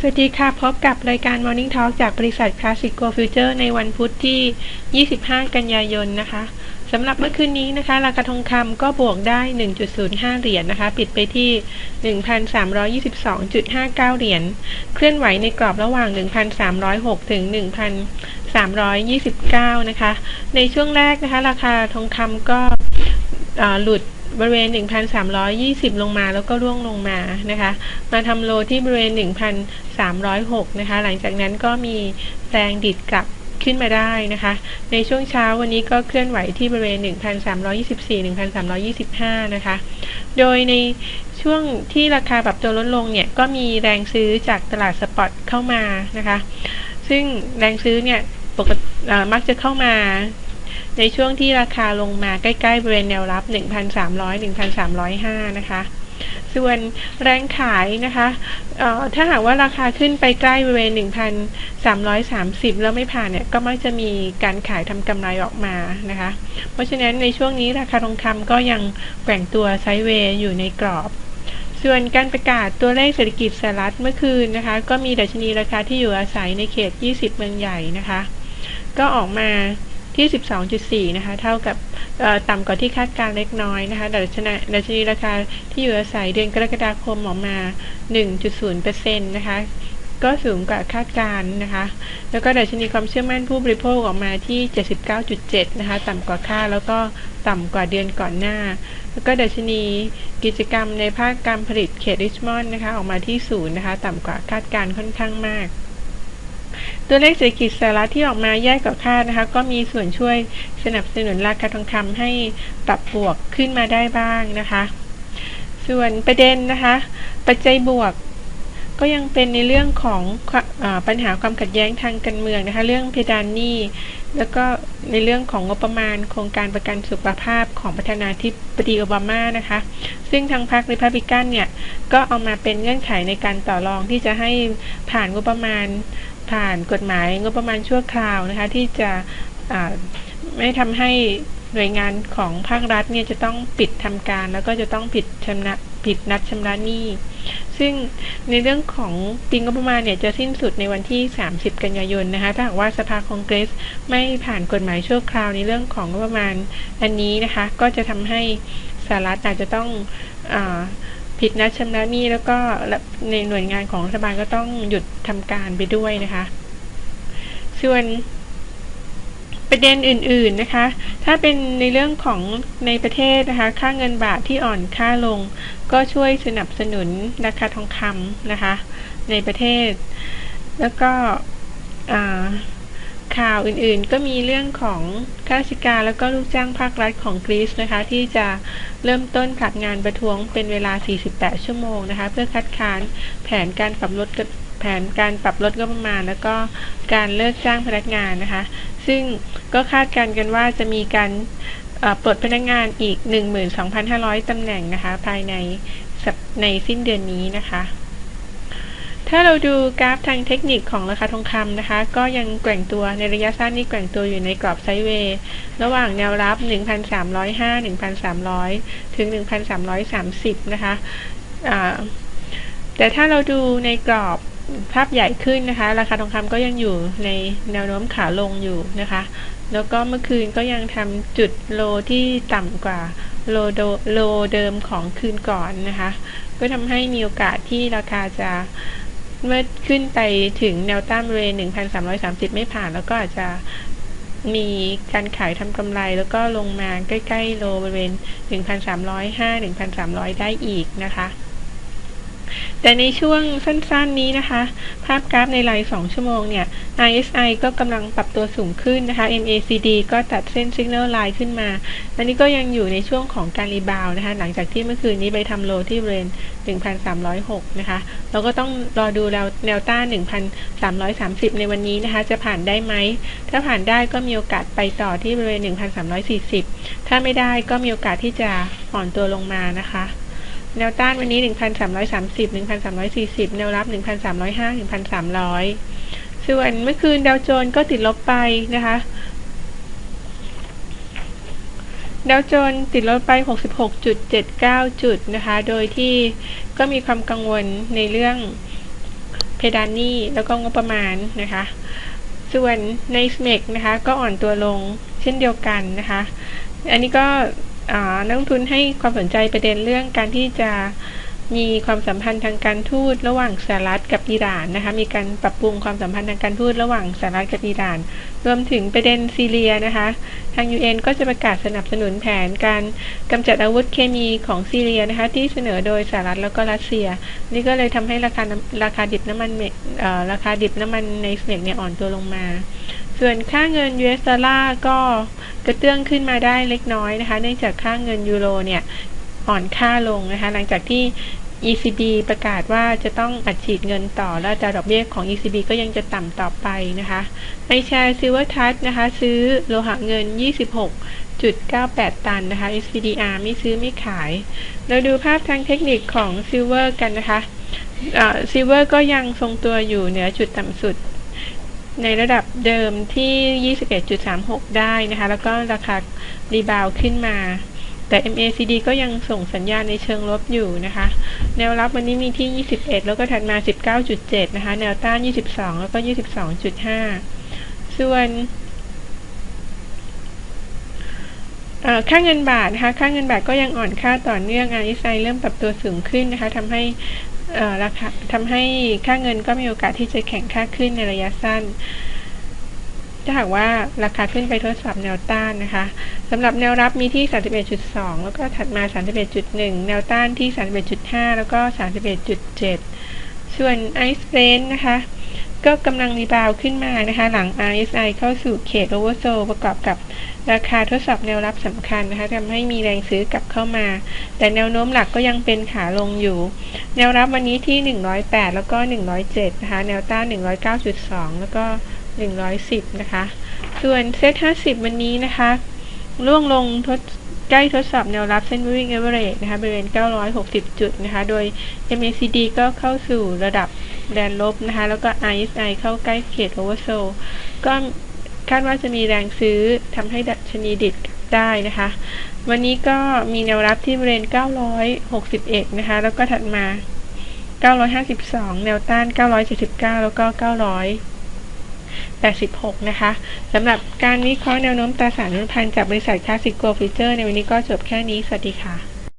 สวัสดีค่ะ พบกับรายการ Morning Talk จากบริษัท Classic Go Future ในวันพุธที่ 25 กันยายนนะคะสำหรับเมื่อคืนนี้นะคะ ราคาทองคำก็บวกได้ 1.05 เหรียญนนะคะ ปิดไปที่ 1,322.59 เหรียญ เคลื่อนไหวในกรอบระหว่าง 1,306 ถึง 1,329 นะคะ ในช่วงแรกนะคะ ราคาทองคำก็หลุด บริเวณ 1,320 ลงมาแล้วก็ร่วงลงมานะคะ มาทำโลที่บริเวณ 1,306 นะคะ หลังจากนั้นก็มีแรงดิดกลับขึ้นมาได้นะคะ ในช่วงเช้าวันนี้ก็เคลื่อนไหวที่บริเวณ 1,324 1,325 นะคะ โดยในช่วงที่ราคาปรับตัวลดลงเนี่ย ก็มีแรงซื้อจากตลาดสปอตเข้ามานะคะ ซึ่งแรงซื้อเนี่ยปกติมักจะเข้ามา ในช่วงที่ราคาลงมาใกล้ๆบริเวณแนวรับ 1,300-1,305 นะคะ ส่วนแรงขายนะคะถ้าหากว่าราคาขึ้นไปใกล้บริเวณ 1,330 แล้วไม่ผ่านเนี่ย ก็มักจะมีการขายทำกำไรออกมานะคะ เพราะฉะนั้นในช่วงนี้ราคาทองคำก็ยังแกว่งตัวไซด์เวย์อยู่ในกรอบส่วนการประกาศตัวเลขเศรษฐกิจสหรัฐเมื่อคืนนะคะ ก็มีดัชนีราคาที่อยู่อาศัยในเขต 20 เมืองใหญ่นะคะ ก็ออกมา ที่ 12.4 นะคะ เท่ากับต่ำกว่าที่คาดการเล็กน้อยนะคะดัชนีดัชนีราคาที่อยู่อาศัยเดือนกรกฎาคมออกมา 1.0%นะคะก็สูงกว่าคาดการนะคะ แล้วก็ดัชนีความเชื่อมั่นผู้บริโภคออกมาที่ 79.7 นะคะ ต่ำกว่าคาดแล้วก็ต่ำกว่าเดือนก่อนหน้า แล้วก็ดัชนีกิจกรรมในภาคการผลิตเขตริชมอนด์นะคะ ออกมาที่ศูนย์นะคะ ต่ำกว่าคาดการค่อนข้างมาก ตัวเลขเศรษฐกิจสหรัฐที่ออกมาแย่กว่าคาดนะคะ ก็มีส่วนช่วยสนับสนุนราคาทองคำให้ปรับบวกขึ้นมาได้บ้างนะคะ ส่วนประเด็นนะคะ ปัจจัยบวกก็ยังเป็นในเรื่องของอปัญหาความขัดแย้งทางการเมืองนะคะ เรื่องเพดานหนี้ แล้วก็ในเรื่องของงบประมาณ โครงการประกันสุขภาพของประธานาธิบดีโอบามานะคะ ซึ่งทางพรรคริพับลิกันเนี่ย ก็เอามาเป็นเงื่อนไขในการต่อรองที่จะให้ผ่านงบประมาณ ผ่านกฎหมายงบประมาณชั่วคราวนะคะที่จะไม่ทำให้หน่วยงานของภาครัฐเนี่ยจะต้องปิดทำการ แล้วก็จะต้องผิดชำระผิดนัดชำระหนี้ ซึ่งในเรื่องของปีงบประมาณเนี่ยจะสิ้นสุดในวันที่ 30 กันยายนนะคะถ้าหากว่าสภาคองเกรสไม่ผ่านกฎหมายชั่วคราวในเรื่องของงบประมาณอันนี้นะคะ ก็จะทำให้สหรัฐอาจจะต้องอ ผิดนัดชำระหนี้แล้วก็ในหน่วยงานของรัฐบาลก็ต้องหยุดทำการไปด้วยนะคะ ส่วนประเด็นอื่นๆนะคะ ถ้าเป็นในเรื่องของในประเทศนะคะ ค่าเงินบาทที่อ่อนค่าลง ก็ช่วยสนับสนุนราคาทองคำนะคะ ในประเทศ แล้วก็ ข่าวอื่นๆ ก็มีเรื่องของข้าราชการแล้วก็ลูกจ้างภาครัฐของกรีซนะคะ ที่จะเริ่มต้นผลักงานประท้วงเป็นเวลา 48 ชั่วโมงนะคะ เพื่อคัดค้านแผนการปรับลดแผนการปรับลดงบประมาณ แล้วก็การเลิกจ้างพนักงานนะคะ ซึ่งก็คาดการณ์กันว่าจะมีการปลดพนักงานอีก 12,500ตำแหน่งนะคะ ภายในในสิ้นเดือนนี้นะคะ ถ้าเราดูกราฟทางเทคนิคของราคาทองคำนะคะ ก็ยังแกว่งตัวในระยะสั้นนี่แกว่งตัวอยู่ในกรอบไซด์เวย์ระหว่างแนวรับ 1,305 1,300 ถึง 1,330 นะคะแต่ถ้าเราดูในกรอบภาพใหญ่ขึ้นนะคะ ราคาทองคำก็ยังอยู่ในแนวโน้มขาลงอยู่นะคะ แล้วก็เมื่อคืนก็ยังทำจุดโลที่ต่ำกว่าโลโลเดิมของคืนก่อนนะคะ ก็ทำให้มีโอกาสที่ราคาจะ เมื่อขึ้นไปถึงแนวต้านบริเวณ 1,330 ไม่ผ่าน แล้วก็อาจจะมีการขายทำกำไร แล้วก็ลงมาใกล้ ๆ โลบริเวณ 1,305 1,300 ได้อีกนะคะ แต่ในช่วงสั้นๆนี้นะคะ ภาพกราฟในราย 2 ชั่วโมงเนี่ย RSI ก็กำลังปรับตัวสูงขึ้นนะคะ MACD ก็ตัดเส้น Signal Line ขึ้นมา อันนี้ก็ยังอยู่ในช่วงของการรีบาวนะคะ หลังจากที่เมื่อคืนนี้ไปทำโลที่บริเวณ 1,306 นะคะ เราก็ต้องรอดูแล้วแนวต้าน 1,330 ในวันนี้นะคะ จะผ่านได้ไหม ถ้าผ่านได้ก็มีโอกาสไปต่อที่บริเวณ 1,340 ถ้าไม่ได้ก็มีโอกาสที่จะอ่อนตัวลงมานะคะ แนวต้านวันนี้ 1,330 1,340 แนวรับ 1,305 1,300 ส่วนเมื่อคืนดาวโจนก็ติดลบไปนะคะ ดาวโจนติดลบไป 66.79 จุดนะคะ โดยที่ก็มีความกังวลในเรื่องเพดานหนี้แล้วก็งบประมาณนะคะ ส่วนใน SMEC นะคะ ก็อ่อนตัวลงเช่นเดียวกันนะคะ อันนี้ก็ นักลงทุนให้ความสนใจประเด็นเรื่องการที่จะมีความสัมพันธ์ทางการทูตระหว่างสหรัฐกับอิหร่านนะคะ มีการปรับปรุงความสัมพันธ์ทางการทูตระหว่างสหรัฐกับอิหร่าน รวมถึงประเด็นซีเรียนะคะ ทาง UN ก็จะประกาศสนับสนุนแผนการกำจัดอาวุธเคมีของซีเรียนะคะ ที่เสนอโดยสหรัฐแล้วก็รัสเซีย นี่ก็เลยทำให้ราคาราคาดิบน้ำมันราคาดิบน้ำมันในสเมกเนี่ยอ่อนตัวลงมา ส่วนค่าเงิน US ดอลลาร์ก็ กระเตื้องขึ้นมาได้เล็กน้อยนะคะ เนื่องจากค่าเงินยูโรเนี่ยอ่อนค่าลงนะคะ หลังจากที่ ECB ประกาศว่าจะต้องอัดฉีดเงินต่อ และอัตราดอกเบี้ยของ ECB ก็ยังจะต่ำต่อไปนะคะไอแชร์ซิลเวอร์ทัชนะคะ ซื้อโลหะเงิน 26.98 ตันนะคะ SPDR ไม่ซื้อไม่ขาย เราดูภาพทางเทคนิคของซิลเวอร์กันนะคะซิลเวอร์ก็ยังทรงตัวอยู่เหนือจุดต่ำสุด ในระดับเดิมที่ 21.36 ได้นะคะ แล้วก็ราคารีบาวขึ้นมา แต่ MACD ก็ยังส่งสัญญาณในเชิงลบอยู่นะคะ แนวรับวันนี้มีที่ 21 แล้วก็ถัดมา 19.7 นะคะ แนวต้าน 22 แล้วก็ 22.5 ส่วนค่าเงินบาทนะคะ ค่าเงินบาทก็ยังอ่อนค่าต่อเนื่อง RSI เริ่มปรับตัวสูงขึ้นนะคะทำให้ ราคาทำให้ค่าเงินก็มีโอกาสที่จะแข่งค่าขึ้นในระยะสั้น ถ้าหากว่าราคาขึ้นไปทดสอบแนวต้านนะคะสำหรับแนวรับมีที่ 31.2 แล้วก็ถัดมา 31.1 แนวต้านที่ 31.5 แล้วก็ 31.7 ส่วนไอซ์เรนนะคะก็กำลังรีบาวขึ้นมานะคะ หลัง RSI เข้าสู่เขตโอเวอร์โซประกอบกับราคาทดสอบแนวรับสำคัญนะคะทำให้มีแรงซื้อกลับเข้ามา แต่แนวโน้มหลักก็ยังเป็นขาลงอยู่ แนวรับวันนี้ที่ 108 แล้วก็ 107 นะคะ แนวต้าน 109.2 แล้วก็ 110 นะคะ ส่วนเซต50 วันนี้นะคะ ล่วงลงทดใกล้ทดสอบแนวรับเส้น moving average นะคะบริเวณ 960 จุดนะคะ โดย MACD ก็เข้าสู่ระดับแดนลบนะคะ แล้วก็ RSI เข้าใกล้เขต oversold ก็คาดว่าจะมีแรงซื้อทำให้ดัชนีดิด ได้นะคะ วันนี้ก็มีแนวรับที่บริเวณ 961 นะคะ แล้วก็ถัดมา 952 แนวต้าน 979 แล้วก็900 86 นะคะสำหรับการวิเคราะห์แนวโน้มตราสารนุพันธ์จากบริษัทคลาสสิกโกลฟิเจอร์ในวันนี้ก็จบแค่นี้ สวัสดีค่ะ